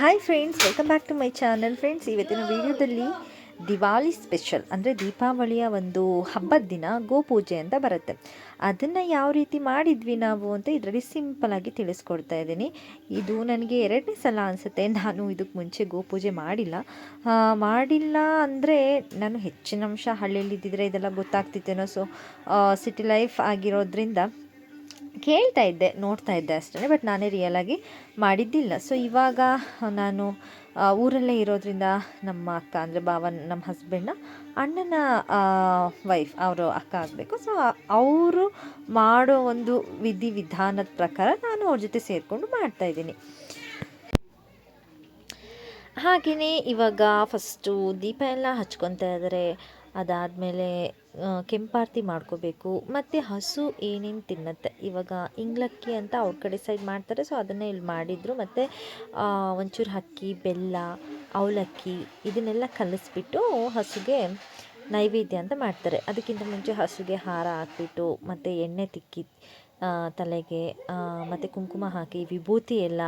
Hi friends welcome back to my channel friends ಇವತ್ತಿನ ವಿಡಿಯೋದಲ್ಲಿ Diwali special ಅಂದರೆ ದೀಪಾವಳಿಯ ಒಂದು ಹಬ್ಬದ ದಿನ, ಗೋಪೂಜೆ ಅಂತ ಬರುತ್ತೆ. ಅದನ್ನು ಯಾವ ರೀತಿ ಮಾಡಿದ್ವಿ ನಾವು ಅಂತ ಇದರಲ್ಲಿ ಸಿಂಪಲಾಗಿ ತಿಳಿಸ್ಕೊಡ್ತಾ ಇದ್ದೀನಿ. ಇದು ನನಗೆ ಎರಡನೇ ಸಲ ಅನಿಸುತ್ತೆ. ನಾನು ಇದಕ್ಕೆ ಮುಂಚೆ ಗೋಪೂಜೆ ಮಾಡಿಲ್ಲ. ಮಾಡಿಲ್ಲ ಅಂದರೆ ನಾನು ಹೆಚ್ಚಿನ ಅಂಶ ಹಳ್ಳಿಯಲ್ಲಿದ್ದಿದ್ರೆ ಇದೆಲ್ಲ ಗೊತ್ತಾಗ್ತಿತ್ತೇನೋ. ಸೊ ಸಿಟಿ ಲೈಫ್ ಆಗಿರೋದ್ರಿಂದ ಕೇಳ್ತಾ ಇದ್ದೆ, ನೋಡ್ತಾ ಇದ್ದೆ ಅಷ್ಟೇ ಬಟ್ ನಾನೇ ರಿಯಲಾಗಿ ಮಾಡಿದ್ದಿಲ್ಲ. ಸೊ ಇವಾಗ ನಾನು ಊರಲ್ಲೇ ಇರೋದ್ರಿಂದ ನಮ್ಮ ಅಕ್ಕ ಅಂದರೆ ಬಾವ ನಮ್ಮ ಹಸ್ಬೆಂಡ್ನ ಅಣ್ಣನ ವೈಫ್ ಅವರು ಅಕ್ಕ ಆಗಬೇಕು. ಸೊ ಅವರು ಮಾಡೋ ಒಂದು ವಿಧಿ ವಿಧಾನದ ಪ್ರಕಾರ ನಾನು ಅವ್ರ ಜೊತೆ ಸೇರಿಕೊಂಡು ಮಾಡ್ತಾಯಿದ್ದೀನಿ ಹಾಗೆಯೇ ಇವಾಗ ಫಸ್ಟು ದೀಪ ಎಲ್ಲ ಹಚ್ಕೊತಾ ಇದ್ದಾರೆ. ಅದಾದಮೇಲೆ ಕೆಂಪಾರತಿ ಮಾಡ್ಕೋಬೇಕು. ಮತ್ತು ಹಸು ಏನೇನು ತಿನ್ನತ್ತೆ? ಇವಾಗ ಇಂಗ್ಲಕ್ಕಿ ಅಂತ ಅವ್ರ ಕಡೆ ಸೈಡ್ ಮಾಡ್ತಾರೆ ಸೊ ಅದನ್ನೇ ಇಲ್ಲಿ ಮಾಡಿದರು. ಮತ್ತು ಒಂಚೂರು ಅಕ್ಕಿ ಬೆಲ್ಲ, ಅವಲಕ್ಕಿ ಇದನ್ನೆಲ್ಲ ಕಲಿಸ್ಬಿಟ್ಟು ಹಸುಗೆ ನೈವೇದ್ಯ ಅಂತ ಮಾಡ್ತಾರೆ. ಅದಕ್ಕಿಂತ ಮುಂಚೆ ಹಸುಗೆ ಹಾರ ಹಾಕ್ಬಿಟ್ಟು, ಮತ್ತು ಎಣ್ಣೆ ತಿಕ್ಕಿ ತಲೆಗೆ ಮತ್ತು ಕುಂಕುಮ ಹಾಕಿ, ವಿಭೂತಿ ಎಲ್ಲ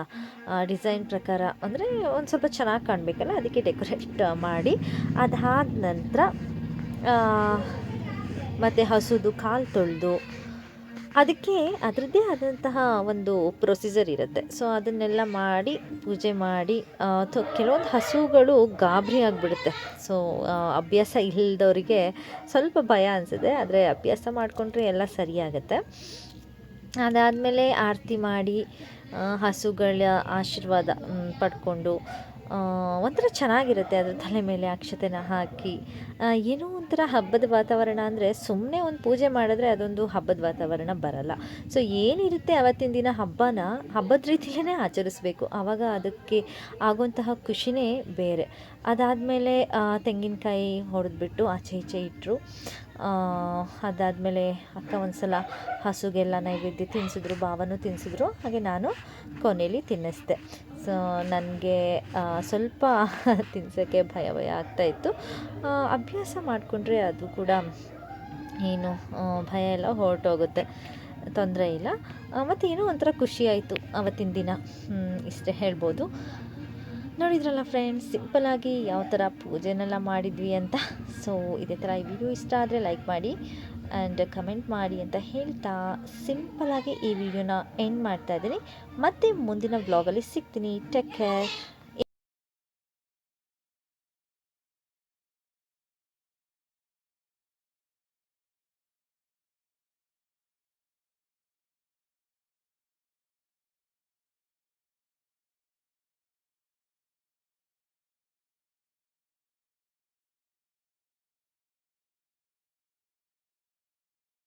ಡಿಸೈನ್ ಪ್ರಕಾರ ಅಂದರೆ ಒಂದು ಸ್ವಲ್ಪ ಚೆನ್ನಾಗಿ ಕಾಣಬೇಕಲ್ಲ, ಅದಕ್ಕೆ ಡೆಕೋರೇಟ್ ಮಾಡಿ. ಅದಾದ ನಂತರ ಮತ್ತು ಹಸುದು ಕಾಲು ತೊಳೆದು ಅದಕ್ಕೆ ಅದರದ್ದೇ ಆದಂತಹ ಒಂದು ಪ್ರೊಸೀಜರ್ ಇರುತ್ತೆ. ಸೊ ಅದನ್ನೆಲ್ಲ ಮಾಡಿ, ಪೂಜೆ ಮಾಡಿ ಕೆಲವೊಂದು ಹಸುಗಳು ಗಾಬರಿ ಆಗಿಬಿಡುತ್ತೆ. ಸೊ ಅಭ್ಯಾಸ ಇಲ್ಲದವರಿಗೆ ಸ್ವಲ್ಪ ಭಯ ಅನಿಸುತ್ತೆ. ಆದರೆ ಅಭ್ಯಾಸ ಮಾಡಿಕೊಂಡ್ರೆ ಎಲ್ಲ ಸರಿಯಾಗುತ್ತೆ. ಅದಾದಮೇಲೆ ಆರತಿ ಮಾಡಿ ಹಸುಗಳ ಆಶೀರ್ವಾದ ಪಡ್ಕೊಂಡು ಒಂಥರ ಚೆನ್ನಾಗಿರುತ್ತೆ ಅದ್ರ ತಲೆ ಮೇಲೆ ಅಕ್ಷತೆನ ಹಾಕಿ. ಏನೋ ಒಂಥರ ಹಬ್ಬದ ವಾತಾವರಣ ಅಂದರೆ ಸುಮ್ಮನೆ ಒಂದು ಪೂಜೆ ಮಾಡಿದ್ರೆ ಅದೊಂದು ಹಬ್ಬದ ವಾತಾವರಣ ಬರಲ್ಲ. ಸೊ ಏನಿರುತ್ತೆ ಅವತ್ತಿನ ದಿನ ಹಬ್ಬನ? ಹಬ್ಬದ ರೀತಿಯೇ ಆಚರಿಸಬೇಕು. ಆವಾಗ ಅದಕ್ಕೆ ಆಗುವಂತಹ ಖುಷಿನೇ ಬೇರೆ. ಅದಾದಮೇಲೆ ತೆಂಗಿನಕಾಯಿ ಹೊಡೆದ್ಬಿಟ್ಟು ಆಚೆ ಈಚೆ ಇಟ್ಟರು ಅದಾದಮೇಲೆ ಅಕ್ಕ ಒಂದು ಸಲ ಹಸುಗೆಲ್ಲ ನೈವೇದ್ಯ ತಿನ್ನಿಸಿದ್ರು ಭಾವನೂ ತಿನ್ನಿಸಿದ್ರು ಹಾಗೆ ನಾನು ಕೊನೆಯಲ್ಲಿ ತಿನ್ನಿಸ್ದೆ. ಸೊ ನನಗೆ ಸ್ವಲ್ಪ ತಿನ್ಸೋಕ್ಕೆ ಭಯ ಭಯ ಆಗ್ತಾಯಿತ್ತು ಇತ್ತು. ಅಭ್ಯಾಸ ಮಾಡಿಕೊಂಡ್ರೆ ಅದು ಕೂಡ ಏನು ಭಯ ಎಲ್ಲ ಹೊರಟೋಗುತ್ತೆ. ತೊಂದರೆ ಇಲ್ಲ. ಮತ್ತು ಏನೋ ಒಂಥರ ಖುಷಿ ಆಯಿತು ಅವತ್ತಿನ ದಿನ. ಇಷ್ಟೇ ಹೇಳ್ಬೋದು. ನೋಡಿದ್ರಲ್ಲ ಫ್ರೆಂಡ್ಸ್ ಸಿಂಪಲಾಗಿ ಯಾವ ಥರ ಪೂಜೆನೆಲ್ಲ ಮಾಡಿದ್ವಿ ಅಂತ. ಸೊ ಇದೇ ಥರ ಈ ವಿಡಿಯೋ ಇಷ್ಟ ಆದರೆ ಲೈಕ್ ಮಾಡಿ. ಆ್ಯಂಡ್ ಕಮೆಂಟ್ ಮಾಡಿ ಅಂತ ಹೇಳ್ತಾ ಸಿಂಪಲಾಗಿ ಈ ವಿಡಿಯೋನ ಎಂಡ್ ಮಾಡ್ತಾ ಇದ್ದೀನಿ. ಮತ್ತೆ ಮುಂದಿನ ವ್ಲಾಗಲ್ಲಿ ಸಿಗ್ತೀನಿ. Take care